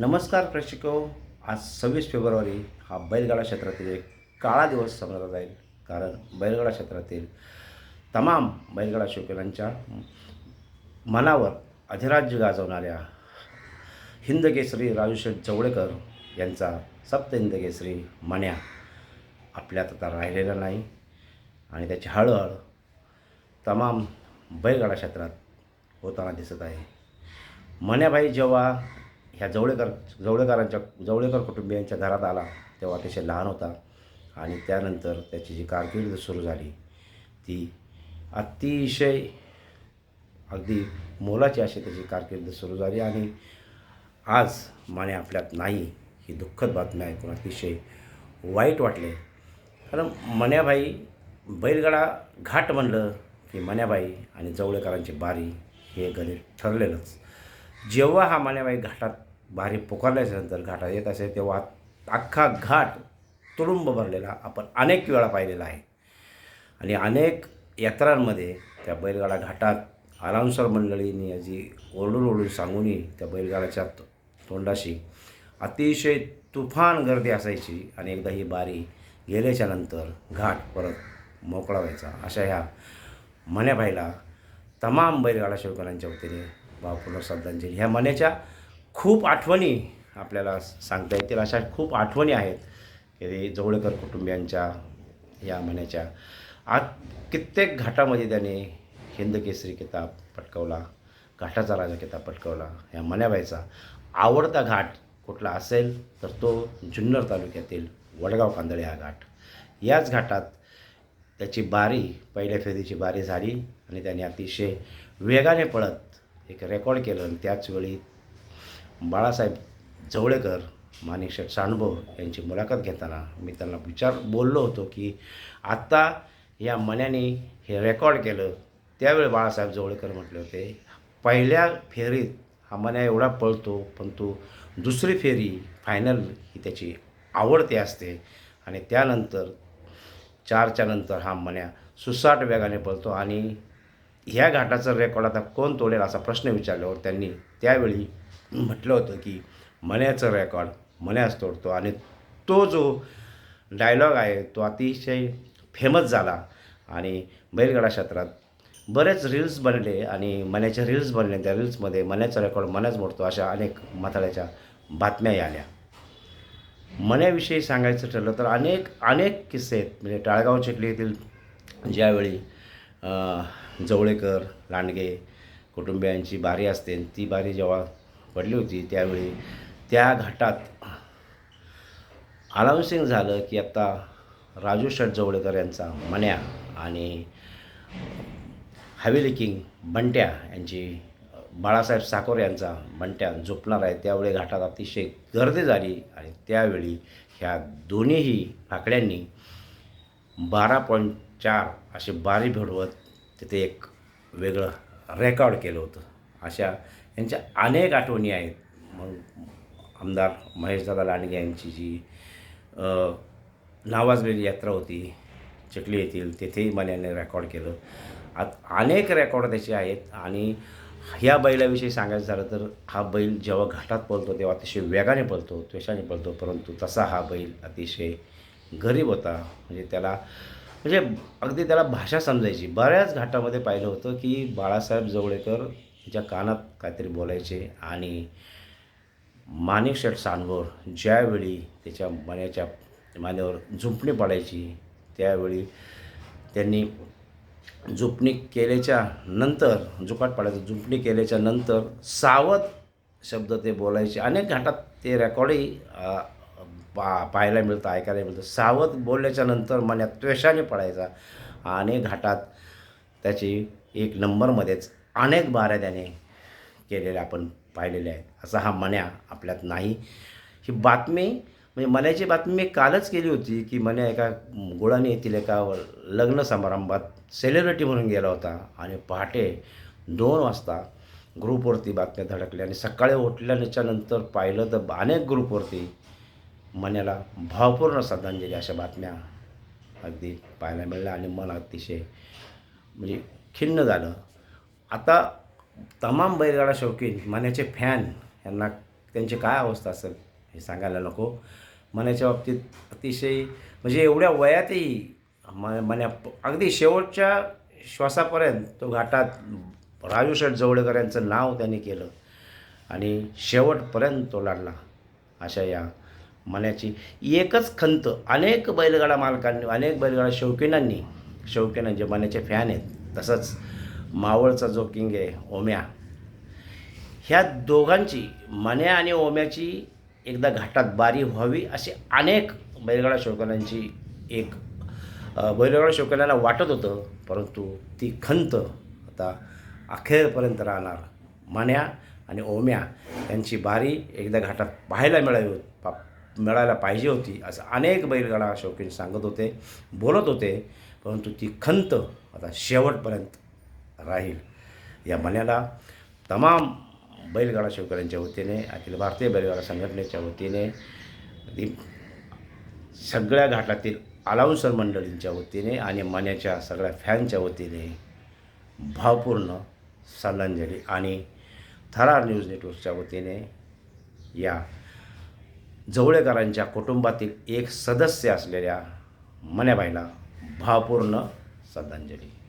नमस्कार प्रेक्षको आज सव्वीस फेब्रुवारी हा बैलगाडा क्षेत्रातील एक काळा दिवस समजला जाईल कारण बैलगाडा क्षेत्रातील तमाम बैलगाडा शौकीनांच्या मनावर अधिराज्य गाजवणाऱ्या हिंदकेसरी राजूशेठ चवळेकर यांचा सप्त हिंदकेसरी मण्या आपल्यात आता राहिलेला नाही. आणि त्याची हळहळ तमाम बैलगाडा क्षेत्रात होताना दिसत आहे. मण्याबाई जेव्हा ह्या जवळेकर जवळेकरांच्या जवळेकर कुटुंबियांच्या घरात आला तेव्हा अतिशय लहान होता. आणि त्यानंतर त्याची जी कारकीर्द सुरू झाली ती अतिशय अगदी मोलाची अशी त्याची कारकीर्द सुरू झाली. आणि आज माने आपल्यात नाही ही दुःखद बातमी ऐकून अतिशय वाईट वाटले. कारण मण्याबाई बैलगाडा घाट म्हणलं की मण्याबाई आणि जवळेकरांची बारी हे गणित ठरलेलंच. जेव्हा हा मण्याबाई घाटात भारी पुकारल्याच्यानंतर घाटात येत असेल तेव्हा अख्खा घाट तुडुंब भरलेला आपण अनेक वेळा पाहिलेला आहे. आणि अनेक यात्रांमध्ये त्या बैलगाडा घाटात अनाउन्सर मंडळींनी जी ओरडून ओरडून सांगूनही त्या बैलगाड्याच्या तोंडाशी अतिशय तुफान गर्दी असायची आणि एकदा ही बारी गेल्याच्यानंतर घाट परत मोकळा व्हायचा. अशा ह्या मण्याबाईला तमाम बैलगाडा शिवकरांच्या वतीने भावपूर्ण श्रद्धांजली. ह्या मण्याच्या खूप आठवणी आपल्याला सांगता येतील. अशा खूप आठवणी आहेत की जवळकर कुटुंबियांच्या या म्हणाच्या आज कित्येक घाटामध्ये त्याने हिंद केसरी किताब पटकवला घाटाचा राजा किताब पटकवला या मण्याबाईचा. आवडता घाट कुठला असेल तर तो जुन्नर तालुक्यातील वडगाव कांदळे हा घाट. याच घाटात त्याची बारी पहिल्या फेरीची बारी झाली आणि त्याने अतिशय वेगाने पळत एक रेकॉर्ड केलं आणि त्याचवेळी बाळासाहेब जवळेकर माणिकशेठ साणभो यांची मुलाखत घेताना मी त्यांना विचार बोललो होतो की आत्ता या मण्याने हे रेकॉर्ड केलं त्यावेळी बाळासाहेब जवळेकर म्हटले होते पहिल्या फेरीत हा मन्या एवढा पळतो पण तो दुसरी फेरी फायनल ही त्याची आवडते असते आणि त्यानंतर चारच्या नंतर हा मन्या सुसाट वेगाने पळतो आणि ह्या घाटाचं रेकॉर्ड आता कोण तोडेल असा प्रश्न विचारल्यावर त्यांनी त्यावेळी म्हटलं होतं की मण्याचं रेकॉर्ड मण्याच तोडतो. आणि तो जो डायलॉग आहे तो अतिशय फेमस झाला. आणि बैलगाडा क्षेत्रात बरेच रील्स बनले आणि मण्याचे रील्स बनले. त्या रील्समध्ये मण्याचा रेकॉर्ड मण्याच मोडतो अशा अनेक म्हाताळ्याच्या बातम्याही आल्या. मण्याविषयी सांगायचं ठरलं तर अनेक अनेक किस्से आहेत. म्हणजे टाळगाव चिखली येथील ज्यावेळी जवळेकर लांडगे कुटुंबियांची बारी असते ती बारी जेव्हा पडली होती त्यावेळी त्या घाटात अनाऊन्सिंग झालं की आत्ता राजू शेठ जवळेकर यांचा मण्या आणि हवेली किंग बंट्या यांची बाळासाहेब साकोर यांचा बंट्या झोपणार आहे. त्यावेळी घाटात अतिशय गर्दी झाली आणि त्यावेळी ह्या दोन्हीही फाकड्यांनी बारा पॉईंट चार असे बारी भिडवत तिथे एक वेगळं रेकॉर्ड केलं होतं. अशा यांच्या अनेक आठवणी आहेत. मग आमदार महेशदादा लांडगे यांची जी नावाजलेली यात्रा होती चिखली येथील तेथेही मन्याने रेकॉर्ड केलं. आत अनेक रेकॉर्ड त्याचे आहेत आणि ह्या बैलाविषयी सांगायचं झालं तर हा बैल जेव्हा घाटात पळतो तेव्हा अतिशय वेगाने पळतो त्वेषाने पळतो परंतु तसा हा बैल अतिशय गरीब होता. म्हणजे त्याला म्हणजे अगदी त्याला भाषा समजायची. बऱ्याच घाटामध्ये पाहिलं होतं की बाळासाहेब जवळेकर त्याच्या कानात काहीतरी बोलायचे आणि माणिक शेठ सांगोर ज्यावेळी त्याच्या मण्याच्या मानेवर झुंपणी पडायची त्यावेळी त्यांनी झुंपणी केल्याच्यानंतर जुकाट पाडायचं झुंपणी केल्याच्यानंतर सावध शब्द ते बोलायचे. अनेक घाटात ते रेकॉर्डही पा पाहायला मिळतं ऐकायला मिळतं. सावध बोलल्याच्या नंतर मण्यात त्वेषाने पडायचा. आणि घाटात त्याची एक नंबरमध्येच अनेक बाऱ्या त्याने केलेल्या आपण पाहिलेल्या आहेत. असा हा मण्या आपल्यात नाही. ही बातमी म्हणजे मण्याची बातमी मी कालच केली होती की मन्या एका गुळाने येथील एका लग्न समारंभात सेलिब्रिटी म्हणून गेला होता. आणि पहाटे दोन वाजता ग्रुपवरती बातम्या धडकल्या. आणि सकाळी उठल्याच्या नंतर पाहिलं तर अनेक ग्रुपवरती मनाला भावपूर्ण श्रद्धांजली अशा बातम्या अगदी पाहायला मिळाल्या आणि मन अतिशय म्हणजे खिन्न झालं. आता तमाम बैलगाडा शौकीन मण्याचे फॅन यांना त्यांची काय अवस्था असेल हे सांगायला नको. मनाच्या बाबतीत अतिशय म्हणजे एवढ्या वयातही म मन्या अगदी शेवटच्या श्वासापर्यंत तो घाटात राजू शेठ जवळकर यांचं नाव त्यांनी केलं आणि शेवटपर्यंत तो लढला अशा या म्हणायची. एकच खंत अनेक बैलगाडा मालकांनी अनेक बैलगाडा शौकीनांनी शौकीनं जे मनाचे फॅन आहेत तसंच मावळचा जो किंग आहे ओम्या ह्या दोघांची मन्या आणि ओम्याची एकदा घाटात बारी व्हावी अशी अनेक बैलगाडा शौकीनांची एक बैलगाडा शौकीनांना वाटत होतं परंतु ती खंत आता अखेरपर्यंत राहणार. मन्या आणि ओम्या यांची बारी एकदा घाटात पाहायला मिळावी होती. मिळायला पाहिजे होती असं अनेक बैलगाडा शौकीन सांगत होते बोलत होते परंतु ती खंत आता शेवटपर्यंत राहील. या मन्याला तमाम बैलगाडा शौकऱ्यांच्या वतीने अखिल भारतीय बैलगाडा संघटनेच्या वतीने सगळ्या घाटातील अलाउन्सर मंडळींच्या वतीने आणि मन्याच्या सगळ्या फॅनच्या वतीने भावपूर्ण श्रद्धांजली आणि थरार न्यूज नेटवर्कच्या वतीने या जवळेकरांच्या कुटुंबातील एक सदस्य असलेल्या मन्याबाईला भावपूर्ण श्रद्धांजली.